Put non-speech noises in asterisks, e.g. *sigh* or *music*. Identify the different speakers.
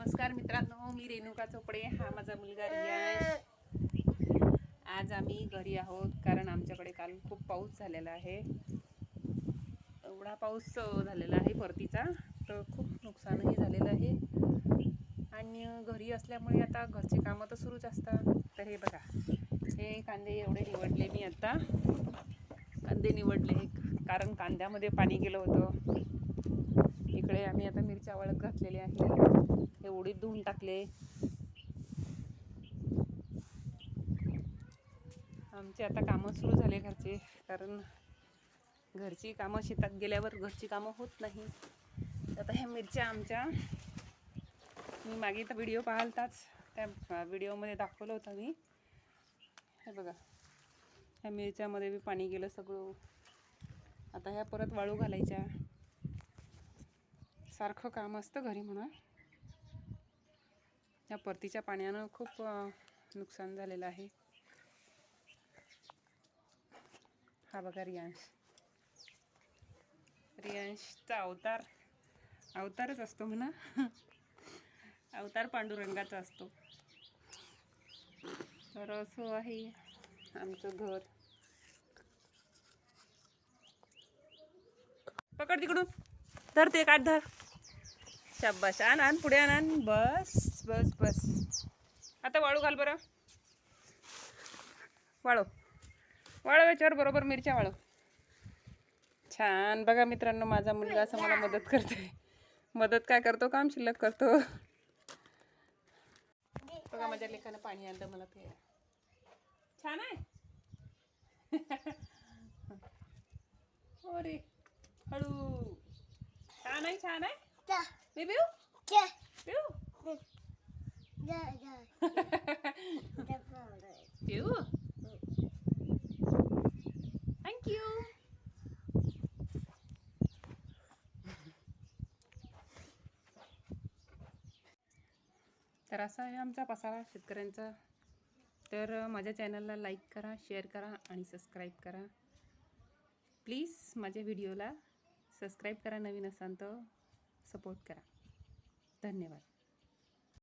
Speaker 1: नमस्कार मित्रांनो मी रेणुका चोपडे हा माझा मुलगा रियाज आज आम्ही घरी आहोत कारण आमच्याकडे काल खूप पाऊस झालेला आहे. एवढा पाऊस झालेला आहे परतीचा तर खूप नुकसानही झालेलं आहे. आणि घरी असल्यामुळे आता घरचे कामं तर सुरूच असतात. तर हे बघा हे कांदे एवढे निवडले मी आता. कांदे निवडले कारण कांद्यामध्ये पाणी गेलं होतं. इकडे आम्ही आता मिरच्या वळख घातलेली आहे. हे उडीद धुवून टाकले. आमचे आता कामं सुरू झाले घरचे कारण घरची कामं शेतात गेल्यावर घरची कामं होत नाही. आता ह्या मिरच्या आमच्या मी मागे तर व्हिडिओ पाहालताच त्या व्हिडिओमध्ये दाखवलं होतं मी. हे बघा ह्या मिरच्यामध्ये बी पाणी गेलं सगळं. आता ह्या परत वाळू घालायच्या. सारखं काम असतं घरी म्हणा या परतीच्या पाण्यानं खूप नुकसान झालेलं आहे. हा बघा रियांश. रियांशचा अवतार अवतारच असतो म्हणा. अवतार पांडुरंगाचा असतो. तर असं आहे आमचं घर. पकड तिकडून. धर ते काढ धर. शाबाश आण आण पुढे आण बस बस बस. आता वाळू घाल बरं. वाळू वाळव याच्यावर बरोबर मिरच्या वाळव. छान. बघा मित्रांनो माझा मुलगा असं मला मदत करते मदत काय करतो? काम शिल्लक करतो. बघा माझ्या लेखानं पाणी आणलं मला प्यायला छान आहे. *laughs* हो रे हळू. छान आहे छान आहे? मी पिऊ पिऊ पिऊ थँक्यू तर असा आहे आमचा पसारा शेतकऱ्यांचा. तर माझ्या चॅनलला लाईक करा शेअर करा आणि सबस्क्राईब करा. प्लीज माझ्या व्हिडिओला सबस्क्राईब करा नवीन असाल तर. सपोर्ट करा. धन्यवाद.